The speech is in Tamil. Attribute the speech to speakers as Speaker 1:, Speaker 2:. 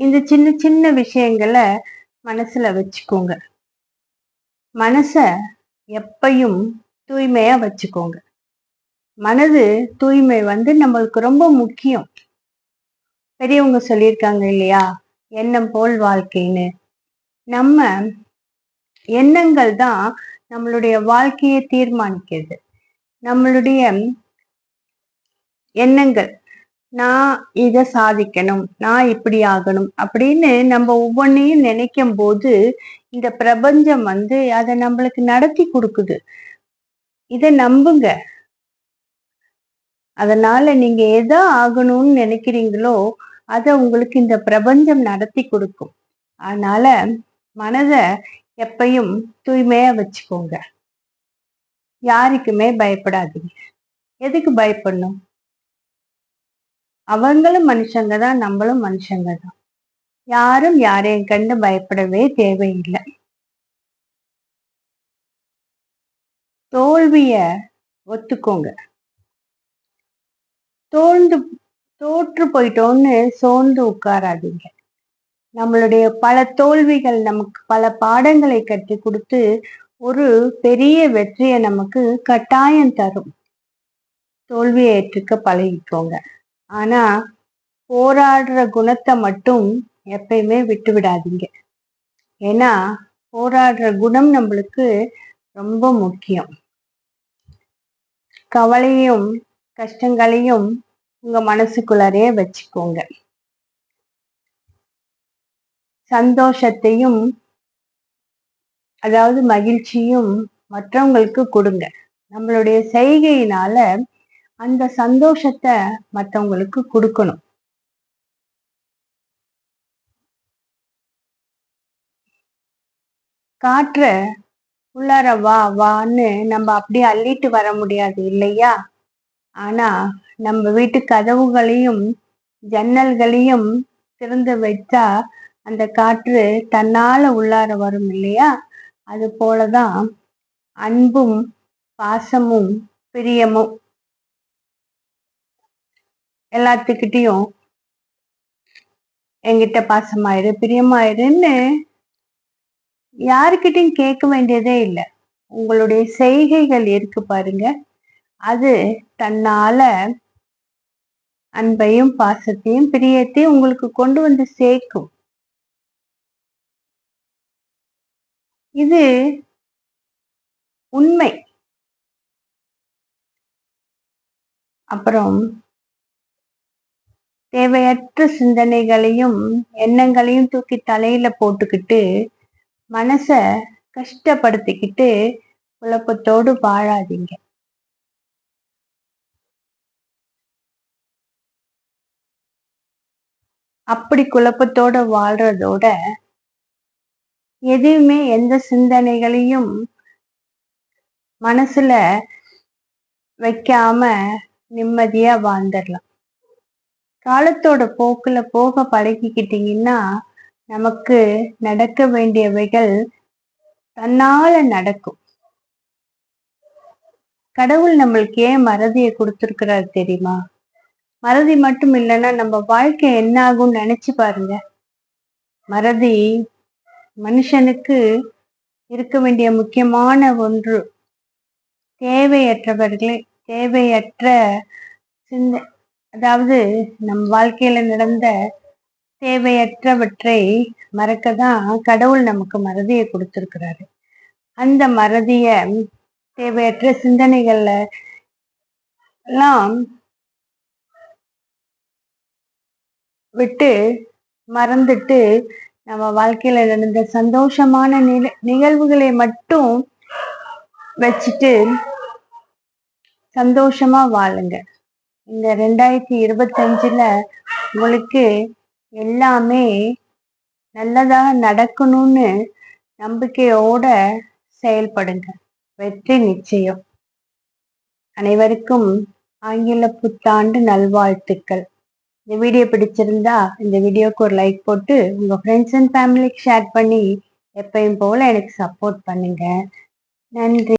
Speaker 1: இந்த சின்ன சின்ன விஷயங்களை மனசுல வச்சுக்கோங்க. மனச எப்பையும் தூய்மையா வச்சுக்கோங்க. மனது தூய்மை வந்து நம்மளுக்கு ரொம்ப முக்கியம். பெரியவங்க சொல்லியிருக்காங்க இல்லையா? எண்ணம் போல் வாழ்க்கைன்னு. நம்ம எண்ணங்கள் தான் நம்மளுடைய வாழ்க்கையை தீர்மானிக்கிறது. நம்மளுடைய எண்ணங்கள் நான் இதை சாதிக்கணும் நான் இப்படி ஆகணும் அப்படின்னு நம்ம ஒவ்வொன்றையும் நினைக்கும் போது இந்த பிரபஞ்சம் வந்து அதை நம்மளுக்கு நடத்தி கொடுக்குது. இதை நம்புங்க. அதனால நீங்க எதா ஆகணும்னு நினைக்கிறீங்களோ அதை உங்களுக்கு இந்த பிரபஞ்சம் நடத்தி கொடுக்கும். அதனால மனதை எப்பையும் தூய்மையா வச்சுக்கோங்க. யாருக்குமே பயப்படாதீங்க. எதுக்கு பயப்படணும்? அவங்களும் மனுஷங்க தான் நம்மளும் மனுஷங்க தான். யாரும் யாரையும் கண்டு பயப்படவே தேவையில்லை. தோல்விய ஒத்துக்கோங்க. தோல்ந்து தோற்று போயிட்டோன்னு சோர்ந்து உட்காராதீங்க. நம்மளுடைய பல தோல்விகள் நமக்கு பல பாடங்களை கற்றுக் கொடுத்து ஒரு பெரிய வெற்றியை நமக்கு கட்டாயம் தரும். தோல்வியை ஏற்றுக்க பழகிக்கோங்க. ஆனா போராடுற குணத்தை மட்டும் எப்பயுமே விட்டு விடாதீங்க ஏன்னா போராடுற குணம் நம்மளுக்கு ரொம்ப முக்கியம். கவலையும் கஷ்டங்களையும் உங்க மனசுக்குள்ளாரே வச்சுக்கோங்க. சந்தோஷத்தையும் அதாவது மகிழ்ச்சியும் மற்றவங்களுக்கு கொடுங்க. நம்மளுடைய செய்கையினால அந்த சந்தோஷத்தை மற்றவங்களுக்கு கொடுக்கணும். காற்ற உள்ளார வா வான்னு நம்ம அப்படியே அள்ளிட்டு வர முடியாது இல்லையா? ஆனா நம்ம வீட்டு கதவுகளையும் ஜன்னல்களையும் திறந்து வச்சா அந்த காற்று தன்னால உள்ளார வரும் இல்லையா? அது போலதான் அன்பும் பாசமும் பிரியமும் எல்லாத்துக்கிட்டையும் என்கிட்ட பாசமாயிரு பிரியமாயிருன்னு யாருக்கிட்டையும் கேட்க வேண்டியதே இல்லை. உங்களுடைய செய்கைகள் இருக்கு பாருங்க. அது தன்னால அன்பையும் பாசத்தையும் பிரியத்தையும் உங்களுக்கு கொண்டு வந்து சேர்க்கும். இது உண்மை. அப்புறம் தேவையற்ற சிந்தனைகளையும் எண்ணங்களையும் தூக்கி தலையில போட்டுக்கிட்டு மனச கஷ்டப்படுத்திக்கிட்டு குழப்பத்தோடு வாழாதீங்க. அப்படி குழப்பத்தோட வாழ்றதோட எதையுமே எந்த சிந்தனைகளையும் மனசுல வைக்காம நிம்மதியா வாழ்ந்துடலாம். காலத்தோட போக்குல போக பழகிக்கிட்டீங்கன்னா நமக்கு நடக்க வேண்டியவைகள் தன்னால நடக்கும். கடவுள் நம்மளுக்கு ஏன் மறதியை கொடுத்துருக்கிறாரு தெரியுமா? மறதி மட்டும் இல்லைன்னா நம்ம வாழ்க்கை என்ன ஆகும்னு நினைச்சு பாருங்க. மறதி மனுஷனுக்கு இருக்க வேண்டிய முக்கியமான ஒன்று. தேவையற்றவர்களே தேவையற்ற சிந்த. அதாவது நம் வாழ்க்கையில நடந்த தேவையற்றவற்றை மறக்க தான் கடவுள் நமக்கு மறதியை கொடுத்துருக்கிறாரு. அந்த மறதிய தேவையற்ற சிந்தனைகள்ல எல்லாம் விட்டு மறந்துட்டு நம்ம வாழ்க்கையில நடந்த சந்தோஷமான நில நிகழ்வுகளை மட்டும் வச்சுட்டு சந்தோஷமா வாழுங்க. இந்த ரெண்டாயிரத்தி இருபத்தஞ்சில் உங்களுக்கு எல்லாமே நல்லதாக நடக்கணும்னு நம்பிக்கையோட செயல்படுங்க. வெற்றி நிச்சயம். அனைவருக்கும் ஆங்கில புத்தாண்டு நல்வாழ்த்துக்கள். இந்த வீடியோ பிடிச்சிருந்தா இந்த வீடியோக்கு ஒரு லைக் போட்டு உங்க ஃப்ரெண்ட்ஸ் அண்ட் ஃபேமிலிக்கு ஷேர் பண்ணி எப்பயும் போல எனக்கு சப்போர்ட் பண்ணுங்க. நன்றி.